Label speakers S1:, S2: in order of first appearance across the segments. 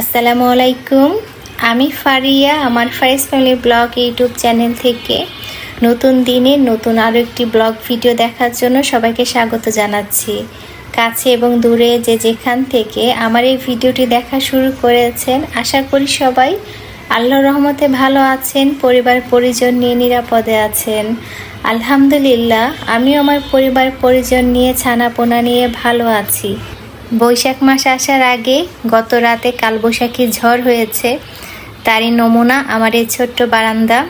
S1: আসসালামু আলাইকুম। আমি ফারিয়া, আমার Faris family blog YouTube channel থেকে। নতুন দিনে নতুন আরও একটি ব্লগ ভিডিও দেখার জন্য সবাইকে স্বাগত জানাচ্ছি। কাছে এবং দূরে যে যেখান থেকে আমার এই ভিডিওটি দেখা শুরু করেছেন, আশা করি সবাই আল্লাহর রহমতে ভালো আছেন, পরিবার পরিজন নিয়ে নিরাপদে আছেন। আলহামদুলিল্লাহ, আমিও আমার পরিবার পরিজন নিয়ে ছানাপোনা নিয়ে ভালো আছি। বৈশাখ মাস আসার আগে গত রাতে কালবৈশাখী ঝড় হয়েছে। তারই নমুনা আমার এই ছোট্ট বারান্দা।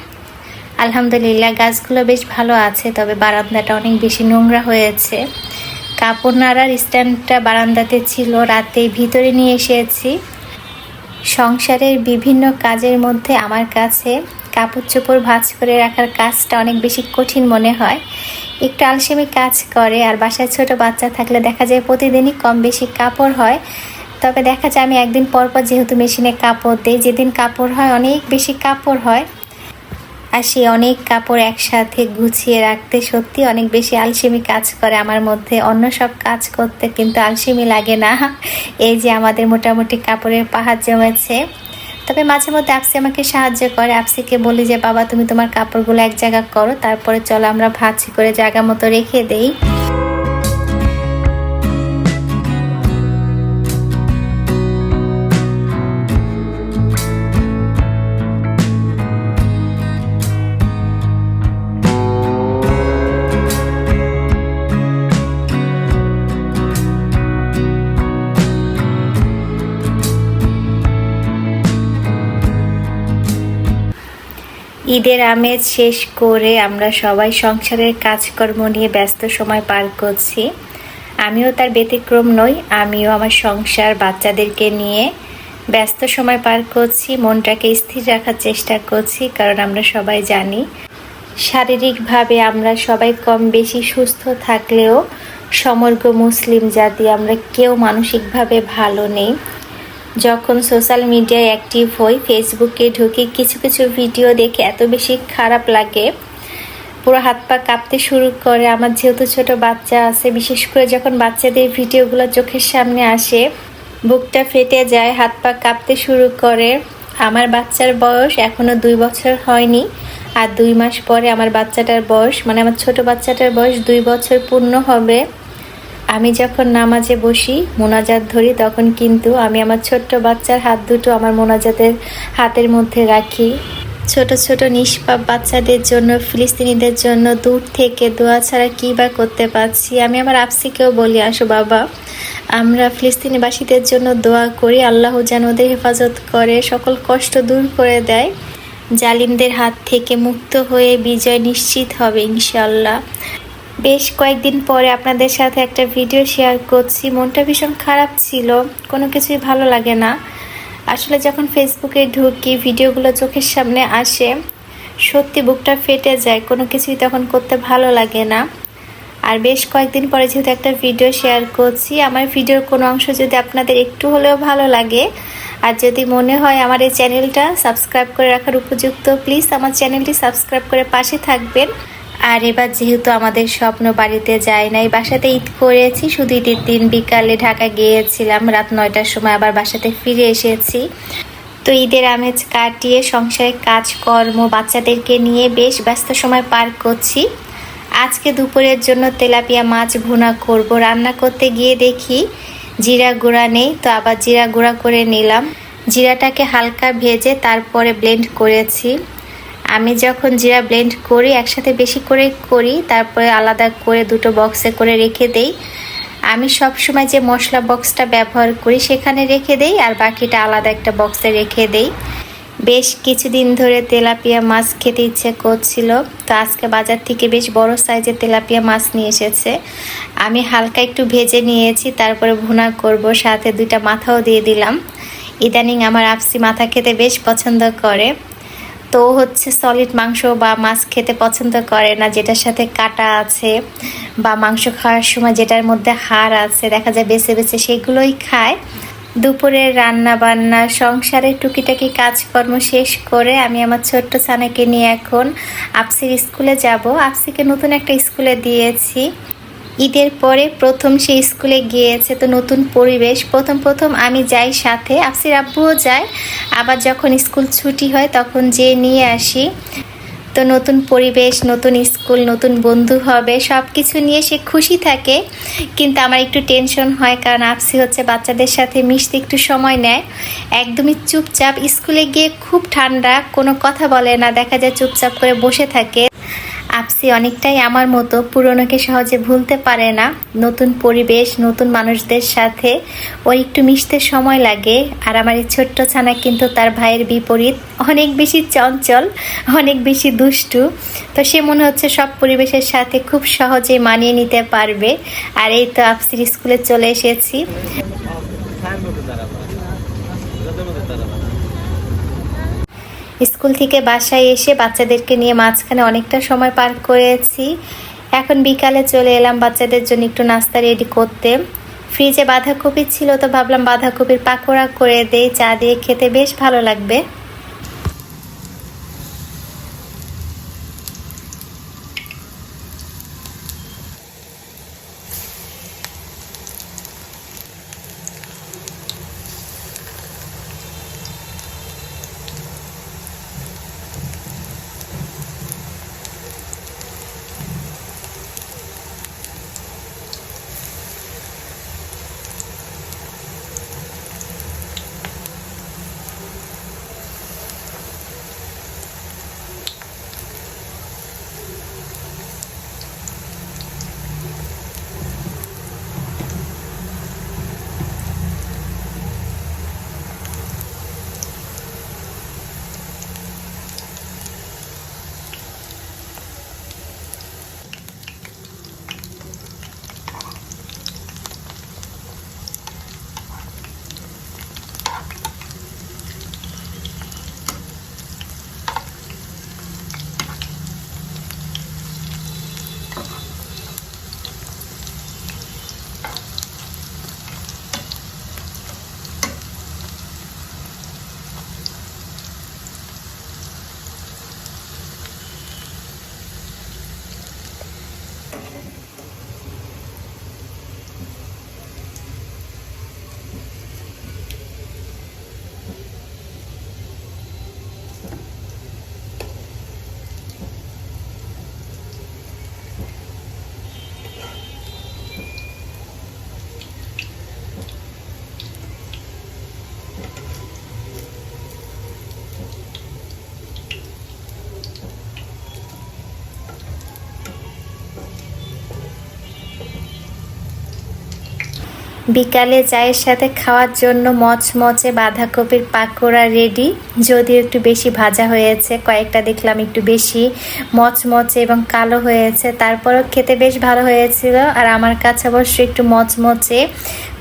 S1: আলহামদুলিল্লাহ, গাছগুলো বেশ ভালো আছে, তবে বারান্দাটা অনেক বেশি নোংরা হয়েছে। কাপড় নাড়ার স্ট্যান্ডটা বারান্দাতে ছিল রাতে ভিতরে নিয়ে এসেছি। সংসারের বিভিন্ন কাজের মধ্যে আমার কাছে কাপড় চোপড় ভাঁজ করে রাখার কাজটা অনেক বেশি কঠিন মনে হয়। একটু আলসেমি কাজ করে আর বাসায় ছোট বাচ্চা থাকলে দেখা যায় প্রতিদিনই কম বেশি কাপড় হয়। তবে দেখা যায় আমি একদিন পর পর যেহেতু মেশিনে কাপড় দিই, যেদিন কাপড় হয় অনেক বেশি কাপড় হয়। আর সে অনেক কাপড় একসাথে গুছিয়ে রাখতে সত্যি অনেক বেশি আলসেমি কাজ করে আমার মধ্যে। অন্য সব কাজ করতে কিন্তু আলসেমি লাগে না। এই যে আমাদের মোটামুটি কাপড়ের পাহাড় জমেছে। তবে মাঝে মধ্যে আপসি আমাকে সাহায্য করে। আপসিকে বলি যে, বাবা, তুমি তোমার কাপড়গুলো এক জায়গা করো, তারপরে চলো আমরা ভাজি করে জায়গা মতো রেখে দেই। ঈদের আমেজ শেষ করে আমরা সবাই সংসারের কাজকর্ম নিয়ে ব্যস্ত সময় পার করছি। আমিও তার ব্যতিক্রম নই, আমিও আমার সংসার, বাচ্চাদেরকে নিয়ে ব্যস্ত সময় পার করছি, মনটাকে স্থির রাখার চেষ্টা করছি, কারণ আমরা সবাই জানি, শারীরিকভাবে আমরা সবাই কম বেশি সুস্থ থাকলেও সমগ্র মুসলিম জাতি, আমরা কেউ মানসিকভাবে ভালো নেই। যখন সোশ্যাল মিডিয়ায় অ্যাক্টিভ হই, ফেসবুকে ঢুকে, কিছু কিছু ভিডিও দেখে এত বেশি খারাপ লাগে। পুরো হাত পা কাঁপতে শুরু করে। আমার যেহেতু ছোট বাচ্চা আছে, বিশেষ করে যখন বাচ্চাদের ভিডিওগুলো চোখের সামনে আসে, বুকটা ফেটে যায়, হাত পা কাঁপতে শুরু করে। আমার বাচ্চার বয়স এখনও দুই বছর হয়নি আর দুই মাস পরে আমার বাচ্চাটার বয়স মানে আমার ছোট বাচ্চাটার বয়স দুই বছর পূর্ণ হবে। আমি যখন নামাজে বসি, মোনাজাত ধরি, তখন কিন্তু আমি আমার ছোট্ট বাচ্চার হাত দুটো আমার মোনাজাতের হাতের মধ্যে রাখি। ছোট ছোট নিষ্পাপ বাচ্চাদের জন্য, ফিলিস্তিনিদের জন্য দূর থেকে দোয়া ছাড়া কী বা করতে পারছি? আমি আমার আপসিকেও বলি, আসো বাবা, আমরা ফিলিস্তিনিবাসীদের জন্য দোয়া করি। আল্লাহ যেন ওদের হেফাজত করে, সকল কষ্ট দূর করে দেয়। জালিমদের হাত থেকে মুক্ত হয়ে বিজয় নিশ্চিত হবে ইনশাল্লাহ বেশ কয়েকদিন পরে আপনাদের সাথে একটা ভিডিও শেয়ার করছি। মনটা ভীষণ খারাপ ছিল। কোনো কিছুই ভালো লাগে না। আসলে যখন ফেসবুকে ঢুকি ভিডিওগুলো চোখের সামনে আসে, সত্যি বুকটা ফেটে যায়। কোনো কিছুই তখন করতে ভালো লাগে না। আর বেশ কয়েকদিন পরে যেহেতু একটা ভিডিও শেয়ার করছি, আমার ভিডিওর কোনো অংশ যদি আপনাদের একটু হলেও ভালো লাগে, আর যদি মনে হয় আমার এই চ্যানেলটা সাবস্ক্রাইব করে রাখার উপযুক্ত প্লিজ আমার চ্যানেলটি সাবস্ক্রাইব করে পাশে থাকবেন। আর এবার যেহেতু আমাদের স্বপ্ন বাড়িতে যায় নাই, বাসাতে ঈদ করেছি, শুধু ঈদের দিন বিকালে ঢাকা গিয়েছিলাম, রাত নয়টার সময় আবার বাসাতে ফিরে এসেছি। তো ঈদের আমেজ কাটিয়ে সংসারে কাজকর্ম, বাচ্চাদেরকে নিয়ে বেশ ব্যস্ত সময় পার করছি। আজকে দুপুরের জন্য তেলাপিয়া মাছ ভুনা করব। রান্না করতে গিয়ে দেখি জিরা গুঁড়া নেই, তো আবার জিরা গুঁড়া করে নিলাম। জিরাটাকে হালকা ভেজে তারপরে ব্লেন্ড করেছি। আমি যখন জিরা ব্লেন্ড করি, একসাথে বেশি করে করি, তারপরে আলাদা করে দুটো বক্সে করে রেখে দেই। আমি সব সময় যে মশলা বক্সটা ব্যবহার করি, সেখানে রেখে দেই আর বাকিটা আলাদা একটা বক্সে রেখে দেই। বেশ কিছুদিন ধরে তেলাপিয়া মাছ খেতে ইচ্ছে করছিল, তো আজকে বাজার থেকে বেশ বড় সাইজের তেলাপিয়া মাছ নিয়ে এসেছে। আমি হালকা একটু ভেজে নিয়েছি, তারপরে ভুনা করব, সাথে দুইটা মাথাও দিয়ে দিলাম। ইদানিং আমার আপসি মাথা খেতে বেশ পছন্দ করে। তো হচ্ছে সলিড মাংস বা মাছ খেতে পছন্দ করে না, যেটার সাথে কাটা আছে বা মাংস খাওয়ার সময় যেটার মধ্যে হাড় আছে, দেখা যায় বেছে বেছে সেগুলোই খায়। দুপুরের রান্না বান্না সংসারের টুকিটাকি কাজকর্ম শেষ করে আমি আমার ছোট্ট সানাকে নিয়ে এখন আপসির স্কুলে যাব। আপসিকে নতুন একটা স্কুলে দিয়েছি। ঈদের পরে প্রথম সে স্কুলে গিয়েছে তো নতুন পরিবেশ। প্রথম প্রথম আমি যাই সাথে। আফসির আব্বুও যায়। আবার যখন স্কুল ছুটি হয় তখন যেয়ে নিয়ে আসি। তো নতুন পরিবেশ, নতুন স্কুল, নতুন বন্ধু হবে সব কিছু নিয়ে সে খুশি থাকে। কিন্তু আমার একটু টেনশন হয় কারণ আপসি হচ্ছে বাচ্চাদের সাথে মিশতে একটু সময় নেয়। একদমই চুপচাপ স্কুলে গিয়ে খুব ঠান্ডা, কোনো কথা বলে না, দেখা যায় চুপচাপ করে বসে থাকে। আপসি অনেকটাই আমার মতো, পুরনোকে সহজে ভুলতে পারে না। নতুন পরিবেশ, নতুন মানুষদের সাথে। ওর একটু মিশতে সময় লাগে, আর আমার এই ছোট্ট ছানা কিন্তু তার ভাইয়ের বিপরীত। অনেক বেশি চঞ্চল, অনেক বেশি দুষ্টু। তো সে মনে হচ্ছে সব পরিবেশের সাথে খুব সহজে মানিয়ে নিতে পারবে। আর এই তো আপসির স্কুলে চলে এসেছি। স্কুল থেকে বাসায় এসে বাচ্চাদেরকে নিয়ে মাঝখানে অনেকটা সময় পার করেছি। এখন বিকালে চলে এলাম বাচ্চাদের জন্য একটু নাস্তা রেডি করতে। ফ্রিজে বাঁধাকপি ছিল তো ভাবলাম বাঁধাকপির পাকোড়া করে দেই, চা দিয়ে খেতে বেশ ভালো লাগবে। বিকালে চায়ের সাথে খাওয়ার জন্য মচমচে বাঁধাকপির পাকোড়া রেডি যদিও একটু বেশি ভাজা হয়েছে, কয়েকটা দেখলাম একটু বেশি মচমচে এবং কালো হয়েছে। তারপরও খেতে বেশ ভালো হয়েছিল আর আমার কাছে অবশ্য একটু মচমচে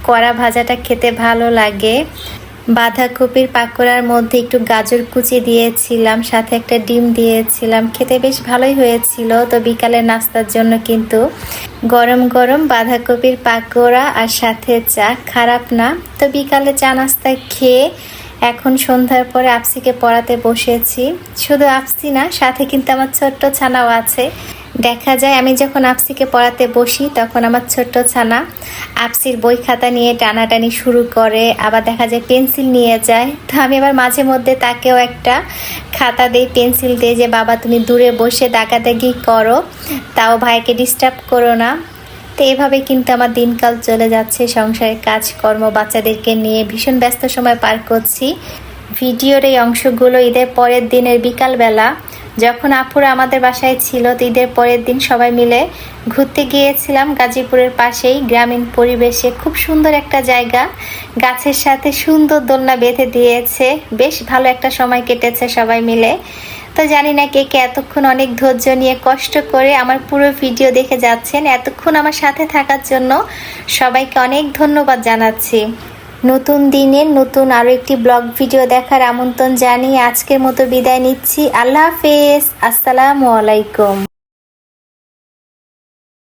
S1: কড়া ভাজাটা খেতে ভালো লাগে। বাঁধাকপির পাকোড়ার মধ্যে একটু গাজর কুচি দিয়েছিলাম, সাথে একটা ডিম দিয়েছিলাম। খেতে বেশ ভালোই হয়েছিল, তো বিকালের নাস্তার জন্য কিন্তু গরম গরম বাঁধাকপির পাকোড়া আর সাথে চা। খারাপ না, তো বিকালে চা নাস্তা খেয়ে এখন সন্ধ্যার পরে আপসিকে পড়াতে বসেছি। শুধু আপসি না, সাথে কিন্তু আমার ছোট্ট ছানাও আছে। দেখা যায় আমি যখন আপসিকে পড়াতে বসি, তখন আমার ছোট্ট ছানা আপসির বই খাতা নিয়ে টানাটানি শুরু করে, আবার দেখা যায় পেন্সিল নিয়ে যায়। তো আমি আবার মাঝে মধ্যে তাকেও একটা খাতা দেই, পেন্সিল দেই যে, বাবা, তুমি দূরে বসে দাগাদাগি করো, তাও ভাইকে ডিস্টার্ব করো না। তো এভাবে কিন্তু আমার দিনকাল চলে যাচ্ছে, সংসারের কাজকর্ম, বাচ্চাদেরকে নিয়ে ভীষণ ব্যস্ত সময় পার করছি। ভিডিওর এই অংশগুলো ঈদের পরের দিনের বিকালবেলা যখন আপুরা আমাদের বাসায় ছিল, ঈদের পরের দিন সবাই মিলে ঘুরতে গিয়েছিলাম গাজীপুরের পাশেই গ্রামীণ পরিবেশে। খুব সুন্দর একটা জায়গা। গাছের সাথে সুন্দর দোলনা বেঁধে দিয়েছে। বেশ ভালো একটা সময় কেটেছে সবাই মিলে। তো জানি না কে কে এতক্ষণ অনেক ধৈর্য নিয়ে কষ্ট করে আমার পুরো ভিডিও দেখে যাচ্ছেন। এতক্ষণ আমার সাথে থাকার জন্য সবাইকে অনেক ধন্যবাদ জানাচ্ছি। নতুন দিনের নতুন আরও একটি ব্লগ ভিডিও দেখার আমন্ত্রণ জানিয়ে আজকের মতো বিদায় নিচ্ছি। আল্লাহ হাফেজ। আসসালামু আলাইকুম।